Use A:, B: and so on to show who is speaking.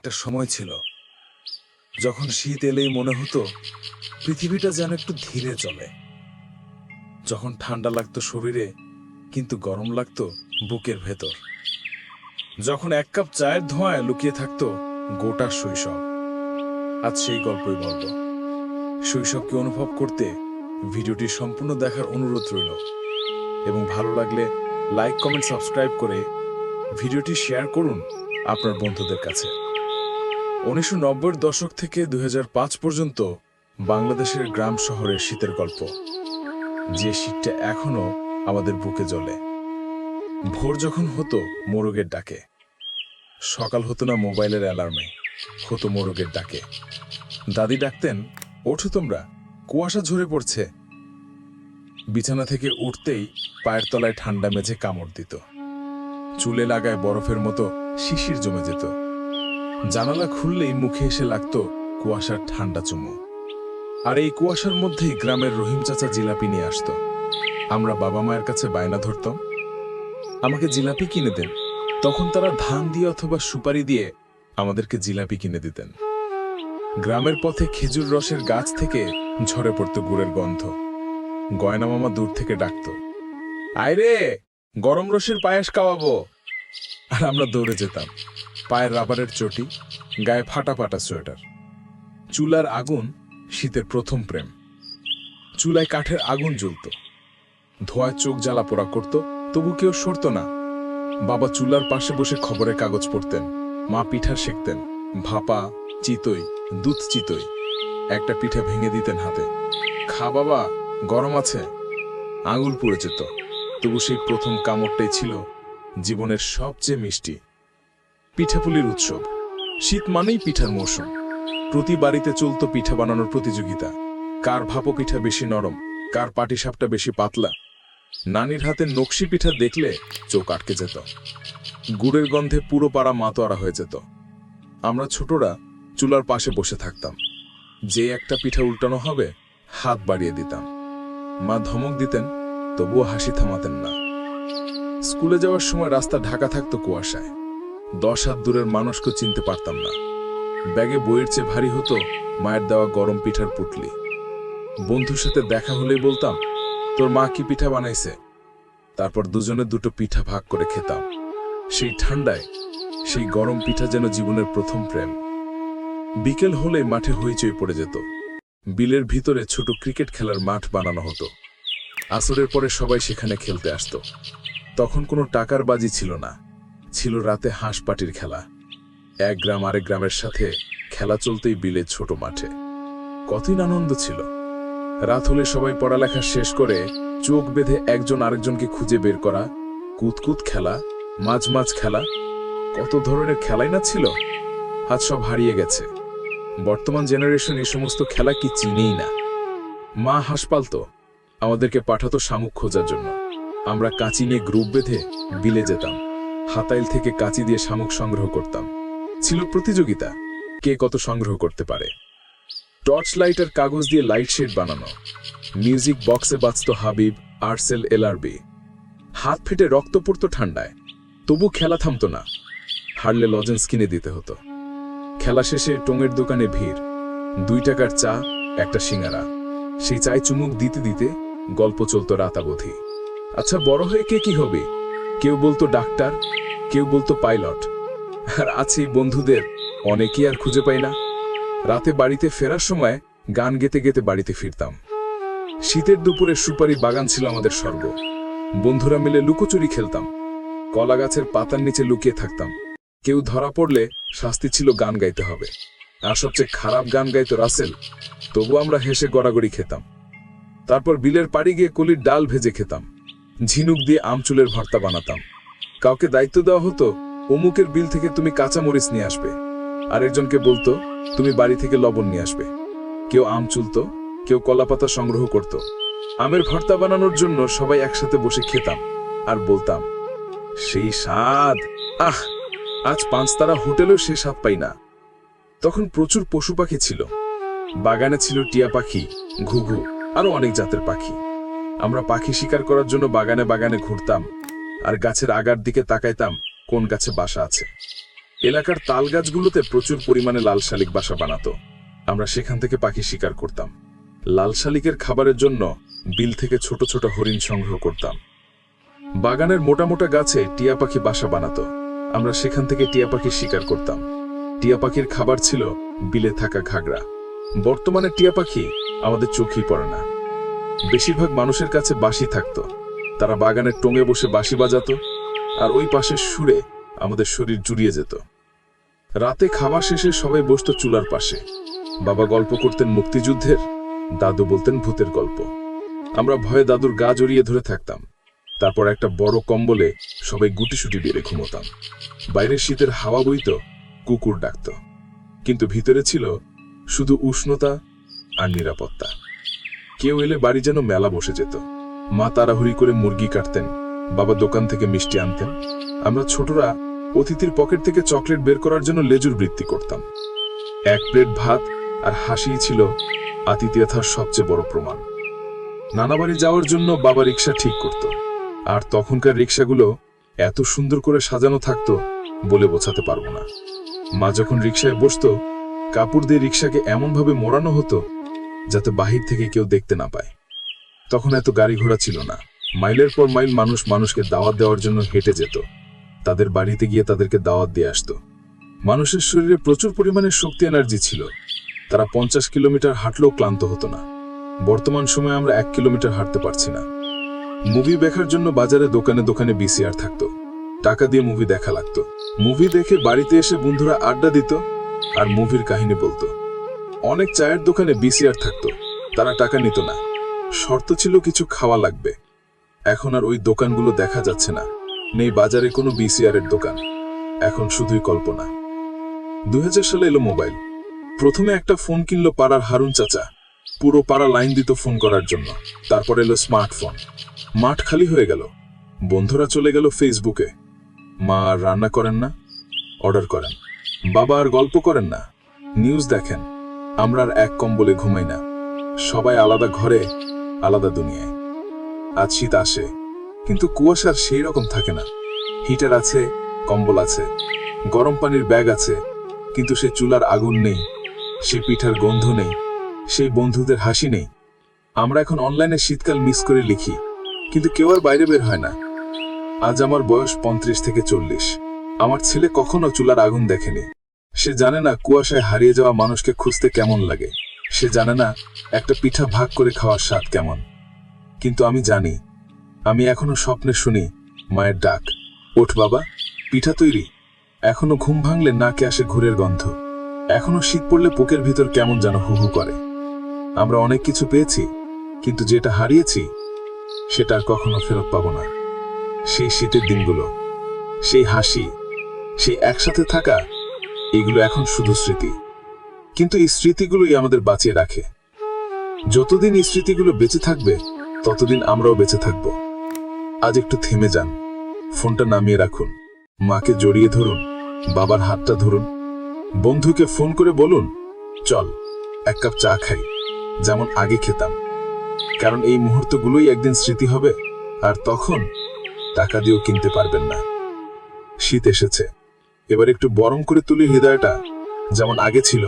A: একটা সময় ছিল, যখন শীত এলেই মনে হতো পৃথিবীটা যেন একটু ধীরে চলে। যখন ঠান্ডা লাগতো শরীরে, কিন্তু গরম লাগতো বুকের ভেতর। যখন এক কাপ চায়ের ধোঁয়ায় লুকিয়ে থাকতো গোটা শৈশব। আজ সেই গল্পই বলব। শৈশবকে অনুভব করতে ভিডিওটি সম্পূর্ণ দেখার অনুরোধ রইল। এবং ভালো লাগলে লাইক, কমেন্ট, সাবস্ক্রাইব করে ভিডিওটি শেয়ার করুন আপনার বন্ধুদের কাছে। উনিশশো নব্বইয়ের দশক থেকে দু হাজার পাঁচ পর্যন্ত বাংলাদেশের গ্রাম শহরের শীতের গল্প। যে শীতটা এখনও আমাদের বুকে জ্বলে। ভোর যখন হতো মোরগের ডাকে। সকাল হতো না মোবাইলের অ্যালার্মে, হতো মোরগের ডাকে। দাদি ডাকতেন, ওঠো তোমরা, কুয়াশা ঝরে পড়ছে। বিছানা থেকে উঠতেই পায়ের তলায় ঠান্ডা মেঝে কামড় দিত। চুলে লাগায় বরফের মতো শিশির জমে যেত। জানালা খুললেই মুখে এসে লাগতো কুয়াশার ঠান্ডা চুমু। আর এই কুয়াশার মধ্যেই গ্রামের রহিম চাচা জিলাপি নিয়ে আসতো। আমরা বাবা মায়ের কাছে বায়না ধরতাম, আমাকে জিলাপি কিনে দেন। তখন তারা ধান দিয়ে অথবা সুপারি দিয়ে আমাদেরকে জিলাপি কিনে দিতেন। গ্রামের পথে খেজুর রসের গাছ থেকে ঝরে পড়তো গুড়ের গন্ধ। গয়না মামা দূর থেকে ডাকতো, আয়রে, গরম রসের পায়েস খাওয়াবো। আর আমরা দৌড়ে যেতাম। পায়ের রাবারের চটি, গায়ে ফাটা ফাটা সোয়েটার। চুলার আগুন শীতের প্রথম প্রেম। চুলায় কাঠের আগুন জ্বলত। ধোয়ায় চোখ জ্বালা পোড়া করত, তবু কেউ সরত না। বাবা চুলার পাশে বসে খবরের কাগজ পড়তেন, মা পিঠা শেখতেন ভাপা চিতই, দুধ চিতই, একটা পিঠা ভেঙে দিতেন হাতে। খা বাবা, গরম আছে। আঙুল পুড়ে যেত। তবু সেই প্রথম কামড়টাই ছিল জীবনের সবচেয়ে মিষ্টি। পিঠাপুলির উৎসব। শীত মানেই পিঠার মৌসুম প্রতি বাড়িতে চলতো পিঠা বানানোর প্রতিযোগিতা। কার ভাপো পিঠা বেশি নরম, কার পাটিসাপটা বেশি পাতলা। নানির হাতে নকশি পিঠা দেখলে চোখ আটকে যেত। গুড়ের গন্ধে পুরো পাড়া মাতোয়ারা হয়ে যেত। আমরা ছোটরা চুলার পাশে বসে থাকতাম। যে একটা পিঠা উল্টানো হবে, হাত বাড়িয়ে দিতাম। মা ধমক দিতেন, তবুও হাসি থামাতেন না। স্কুলে যাওয়ার সময় রাস্তা ঢাকা থাকতো কুয়াশায়। দশ হাত দূরের মানুষকে চিনতে পারতাম না। ব্যাগে বইয়ের চেয়ে ভারী হতো মায়ের দেওয়া গরম পিঠার পুটলি। বন্ধুর সাথে দেখা হলেই বলতাম, তোর মা কি পিঠা বানাইছে? তারপর দুজনে দুটো পিঠা ভাগ করে খেতাম। সেই ঠান্ডায়, সেই গরম পিঠা যেন জীবনের প্রথম প্রেম। বিকেল হলে মাঠে হইচই পড়ে যেত। বিলের ভিতরে ছোট ক্রিকেট খেলার মাঠ বানানো হতো। আসরের পরে সবাই সেখানে খেলতে আসতো। তখন কোনো টাকার বাজি ছিল না। ছিল রাতে হাঁস পাটির খেলা। এক গ্রাম আরেক গ্রামের সাথে খেলা চলতেই বিলের ছোট মাঠে। কতই আনন্দ ছিল। রাত হলে সবাই পড়ালেখা শেষ করে চোখ বেঁধে একজন আরেকজনকে খুঁজে বের করা, কুতকুত খেলা, মাঝ মাঝ খেলা, কত ধরনের খেলাই না ছিল? আজ সব হারিয়ে গেছে। বর্তমান জেনারেশন এই সমস্ত খেলা কি চিনেই না। মা হাঁস পালতো, আমাদেরকে পাঠাতো শামুক খোঁজার জন্য। আমরা কাঁচি নিয়ে গ্রুপ বেঁধে বিলে যেতাম। হাতাইল থেকে কাঁচি দিয়ে শামুক সংগ্রহ করতাম। ছিল প্রতিযোগিতা, কে কত সংগ্রহ করতে পারে। টর্চ লাইটের কাগজ দিয়ে লাইট শেড বানানো, মিউজিক বক্সে বাজত হাবিব, আর্সেল, এলআরবি। হাত ফেটে রক্ত পড়তো ঠান্ডায়, তবু খেলা থামতো না, হারলে লজেন্স কিনে দিতে হতো। খেলা শেষে টোঙের দোকানে ভিড়, দুই টাকার চা, একটা সিঙ্গারা। সেই চায় চুমুক দিতে দিতে গল্প চলতো রাতাবধি। আচ্ছা বড় হয়ে কে কি হবে? কেউ বলতো ডাক্তার, কেউ বলতো পাইলট। আর আছে বন্ধুদের, অনেকেই আর খুঁজে পাই না। রাতে বাড়িতে ফেরার সময় গান গেতে গেতে বাড়িতে ফিরতাম। শীতের দুপুরে সুপারি বাগান ছিল আমাদের স্বর্গ। বন্ধুরা মিলে লুকোচুরি খেলতাম। কলা গাছের পাতার নিচে লুকিয়ে থাকতাম। কেউ ধরা পড়লে শাস্তি ছিল গান গাইতে হবে। আর সবচেয়ে খারাপ গান গাইতো রাসেল। তবু আমরা হেসে গড়াগড়ি খেতাম। তারপর বিলের পাড়ি গিয়ে কলির ডাল ভেজে খেতাম। ঝিনুক দিয়ে আমচুলের ভর্তা বানাতাম। কাউকে দায়িত্ব দেওয়া হতো, অমুকের বিল থেকে তুমি কাঁচা মরিচ নিয়ে আসবে। আরেকজনকে বলতো, তুমি বাড়ি থেকে লবণ নিয়ে আসবে। কেউ আম চুলতো, কেউ কলাপাতা সংগ্রহ করত। আমের ভর্তা বানানোর জন্য সবাই একসাথে বসে খেতাম আর বলতাম, সেই স্বাদ, আহ, আজ পাঁচতারা হোটেলেও সে স্বাদ পাই না। তখন প্রচুর পশু পাখি ছিল। বাগানে ছিল টিয়া পাখি, ঘুঘু, আরও অনেক জাতের পাখি। আমরা পাখি শিকার করার জন্য বাগানে বাগানে ঘুরতাম আর গাছের আগার দিকে তাকাইতাম কোন গাছে বাসা আছে। এলাকার তাল গাছগুলোতে প্রচুর পরিমাণে লাল শালিক বাসা বানাতো। আমরা সেখান থেকে পাখি শিকার করতাম। লাল শালিকের খাবারের জন্য বিল থেকে ছোট ছোট হরিণ সংগ্রহ করতাম। বাগানের মোটা মোটা গাছে টিয়া পাখি বাসা বানাতো। আমরা সেখান থেকে টিয়া পাখি শিকার করতাম। টিয়া পাখির খাবার ছিল বিলে থাকা ঘাগরা। বর্তমানে টিয়া পাখি আমাদের চোখেই পড়ে না। বেশিরভাগ মানুষের কাছে বাঁশি থাকতো। তারা বাগানের টোঙে বসে বাঁশি বাজাত আর ওই পাশের সুরে আমাদের শরীর জুড়িয়ে যেত। রাতে খাওয়া শেষে সবাই বসতো চুলার পাশে। বাবা গল্প করতেন মুক্তিযুদ্ধের, দাদু বলতেন ভূতের গল্প। আমরা ভয়ে দাদুর গা জড়িয়ে ধরে থাকতাম। তারপর একটা বড় কম্বলে সবাই গুটিসুটি বেড়ে ঘুমোতাম। বাইরে শীতের হাওয়া বইত, কুকুর ডাকত। কিন্তু ভিতরে ছিল শুধু উষ্ণতা আর নিরাপত্তা। কেউ এলে বাড়ি যেন মেলা বসে যেত। মা তাড়াহুড়ি করে মুরগি কাটতেন, বাবা দোকান থেকে মিষ্টি আনতেন। আমরা ছোটরা অতিথির পকেট থেকে চকলেট বের করার জন্য লেজুর বৃত্তি করতাম। এক প্লেট ভাত আর হাসিই ছিল আতিথেয়তার সবচেয়ে বড় প্রমাণ। নানা বাড়ি যাওয়ার জন্য বাবা রিক্সা ঠিক করত, আর তখনকার রিক্সাগুলো এত সুন্দর করে সাজানো থাকতো বলে বোঝাতে পারব না। মা যখন রিক্সায় বসতো, কাপড় দিয়ে রিক্সাকে এমনভাবে মোড়ানো হতো যাতে বাহির থেকে কেউ দেখতে না পায়। তখন এত গাড়ি ঘোড়া ছিল না। মাইলের পর মাইল মানুষ মানুষকে দাওয়াত দেওয়ার জন্য হেঁটে যেত। তাদের বাড়িতে গিয়ে তাদেরকে দাওয়াত দিয়ে আসতো। মানুষের শরীরে প্রচুর পরিমাণে শক্তি এনার্জি ছিল। তারা পঞ্চাশ কিলোমিটার হাঁটলেও ক্লান্ত হতো না। বর্তমান সময়ে আমরা এক কিলোমিটার হাঁটতে পারছি না। মুভি দেখার জন্য বাজারে দোকানে দোকানে বিসিআর থাকতো। টাকা দিয়ে মুভি দেখা লাগতো। মুভি দেখে বাড়িতে এসে বন্ধুরা আড্ডা দিত আর মুভির কাহিনী বলতো। অনেক চায়ের দোকানে বিসিআর থাকতো। তারা টাকা নিত না। শর্ত ছিল কিছু খাওয়া লাগবে। এখন আর ওই দোকানগুলো দেখা যাচ্ছে না। নেই বাজারে কোনো বিসিআর এর দোকান। এখন শুধুই কল্পনা। দুই হাজার সালে এলো মোবাইল। প্রথমে একটা ফোন কিনলো পাড়ার হারুন চাচা। পুরো পাড়া লাইন দিত ফোন করার জন্য। তারপর এলো স্মার্টফোন। মাঠ খালি হয়ে গেল। বন্ধুরা চলে গেল ফেসবুকে। মা আর রান্না করেন না। অর্ডার করেন। বাবা আর গল্প করেন না। নিউজ দেখেন। আমরা আর এক কম্বলে ঘুমাই না। সবাই আলাদা ঘরে, আলাদা দুনিয়ায়। আজ শীত আসে, কিন্তু কুয়াশার সেই রকম থাকে না। হিটার আছে, কম্বল আছে, গরম পানির ব্যাগ আছে, কিন্তু সে চুলার আগুন নেই, সে পিঠার গন্ধ নেই, সেই বন্ধুদের হাসি নেই। আমরা এখন অনলাইনে শীতকাল মিস করে লিখি, কিন্তু কেউ আর বাইরে বের হয় না। আজ আমার বয়স পঁয়ত্রিশ থেকে চল্লিশ। আমার ছেলে কখনো চুলার আগুন দেখেনি। সে জানে না কুয়াশায় হারিয়ে যাওয়া মানুষকে খুঁজতে কেমন লাগে। সে জানে না একটা পিঠা ভাগ করে খাওয়ার স্বাদ কেমন। কিন্তু আমি জানি, আমি এখনও স্বপ্নে শুনি, মায়ের ডাক, ওঠ বাবা, পিঠা তৈরি। এখনও ঘুম ভাঙলে নাকে আসে ঘুরের গন্ধ। এখনও শীত পড়লে বুকের ভিতর কেমন যেন হু হু করে। আমরা অনেক কিছু পেয়েছি, কিন্তু যেটা হারিয়েছি, সেটা আর কখনো ফেরত পাবো না। সেই শীতের দিনগুলো, সেই হাসি, সেই একসাথে থাকা এগুলো এখন শুধু স্মৃতি। কিন্তু এই স্মৃতিগুলোই আমাদের বাঁচিয়ে রাখে। যতদিন এই স্মৃতিগুলো বেঁচে থাকবে, ততদিন আমরাও বেঁচে থাকব। আজ একটু থেমে যান। ফোনটা নামিয়ে রাখুন। মাকে জড়িয়ে ধরুন। বাবার হাতটা ধরুন। বন্ধুকে ফোন করে বলুন, চল, এক কাপ চা খাই। যেমন আগে খেতাম। কারণ এই মুহূর্তগুলোই একদিন স্মৃতি হবে, আর তখন টাকা দিয়েও কিনতে পারবেন না। শীত এসেছে। এবার একটু বরং করে তুলি হৃদয়টা যেমন আগে ছিল।